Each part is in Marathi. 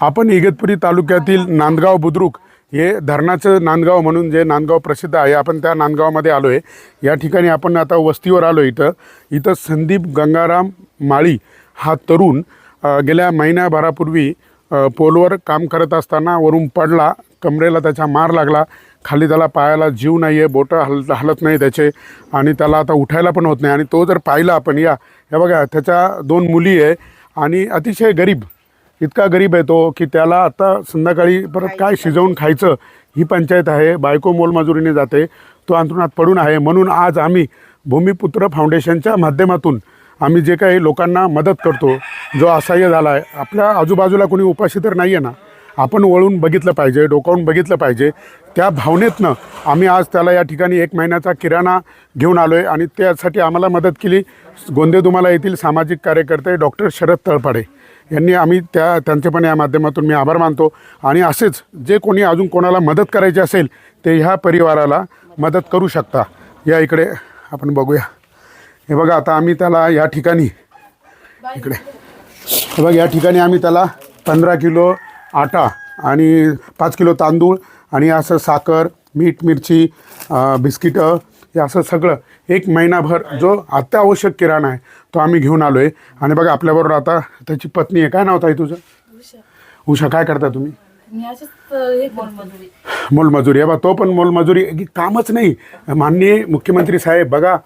आपण इगतपुरी तालुक्यातील नांदगाव बुद्रुक हे धरणाचं नांदगाव म्हणून जे नांदगाव प्रसिद्ध आहे आपण त्या नांदगावमध्ये आलो आहे या ठिकाणी आपण आता वस्तीवर आलो इथं. इथं संदीप गंगाराम माळी हा तरुण गेल्या महिन्याभरापूर्वी पोलवर काम करत असताना वरून पडला कमरेला त्याचा मार लागला. खाली त्याला पायाला जीव नाही आहे बोटं हल हलत नाही त्याचे आणि त्याला आता उठायला पण होत नाही. आणि तो जर पाहिला आपण या हे बघा त्याच्या दोन मुली आहे आणि अतिशय गरीब इतका गरीब आहे तो की त्याला आता संध्याकाळी परत काय शिजवून खायचं ही पंचायत आहे बायको मोलमजुरीने जाते तो अंतरुणात पडून आहे. म्हणून आज आम्ही भूमिपुत्र फाउंडेशनच्या माध्यमातून आम्ही जे काही लोकांना मदत करतो जो असहाय्य झाला आहे आपल्या आजूबाजूला कोणी उपाशी तर नाही आहे ना. आपण वळून बघितलं पाहिजे डोकावून बघितलं पाहिजे. त्या भावनेतनं आम्ही आज त्याला या ठिकाणी एक महिन्याचा किराणा घेऊन आलो आहे आणि त्यासाठी आम्हाला मदत केली. गोंदेदुमाला येथील सामाजिक कार्यकर्ते डॉक्टर शरद तळपाडे. यांनी आम्ही त्या त्यांचे पण या माध्यमातून मी आभार मानतो. आणि असेच जे कोणी अजून कोणाला मदत करायची असेल ते ह्या परिवाराला मदत करू शकता. या इकडे आपण बघूया. हे बघा आता आम्ही त्याला या ठिकाणी इकडे. हे बघा या ठिकाणी आम्ही त्याला पंधरा किलो आटा आणि पाच किलो तांदूळ आणि असं साखर मीठ मिरची बिस्किटं हे असं सगळं एक महिनाभर जो अत्यावश्यक किराणा आहे तो आम्ही घेऊन आलो आहे आणि बघा आपल्याबरोबर आता त्याची पत्नी आहे. काय नाव आहे तुझं? उषा. काय करता तुम्ही? मोलमजुरी. मोलमजुरी. आहे बा तो पण मोलमजुरी. की कामच नाही. माननीय मुख्यमंत्री साहेब बघा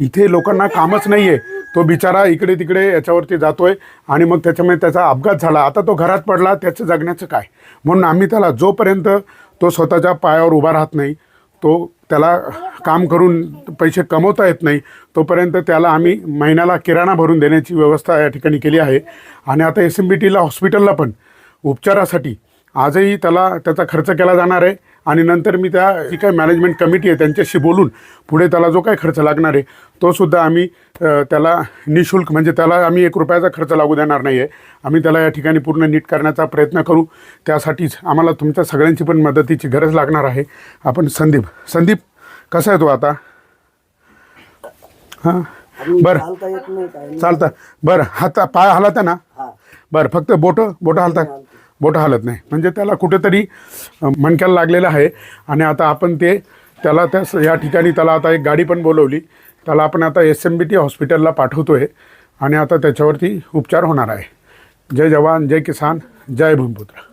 इथे लोकांना कामच नाही आहे तो बिचारा इकडे तिकडे याच्यावरती जातोय आणि मग त्याच्यामुळे त्याचा अपघात झाला. आता तो घरात पडला त्याचं जगण्याचं काय? म्हणून आम्ही त्याला जोपर्यंत तो स्वतःच्या पायावर उभा राहत नाही तो त्याला काम करून पैसे कमवता येत नाही तोपर्यंत त्याला आम्ही महिन्याला किराणा भरून देण्याची व्यवस्था या ठिकाणी केली आहे. आणि आता एस एम बी टीला हॉस्पिटलला पण उपचारासाठी आजही त्याला त्याचा खर्च केला जाणार आहे. आणि नंतर मी त्या जी काय मॅनेजमेंट कमिटी आहे त्यांच्याशी बोलून पुढे त्याला जो काय खर्च लागणार आहे तो सुद्धा आम्ही त्याला निशुल्क म्हणजे त्याला आम्ही एक रुपयाचा खर्च लागू देणार नाही आहे आम्ही त्याला या ठिकाणी पूर्ण नीट करण्याचा प्रयत्न करू. त्यासाठीच आम्हाला तुमच्या सगळ्यांची पण मदतीची गरज लागणार आहे. आपण संदीप संदीप कसा आहे तो आता? हां बरं. चालता बरं हात पाय हलत आहे ना बरं फक्त बोटं बोटं हलतात बोटं हालत नाही. म्हणजे त्याला कुठेतरी मणक्याला लागलेलं आहे. आणि आता आपण ते त्याला त्या स- या ठिकाणी त्याला आता एक गाडी पण बोलवली. त्याला आपण आता एस एम बी टी हॉस्पिटलला पाठवतो आहे आणि आता त्याच्यावरती उपचार होणार आहे. जय जवान जय किसान जय भूमिपुत्र.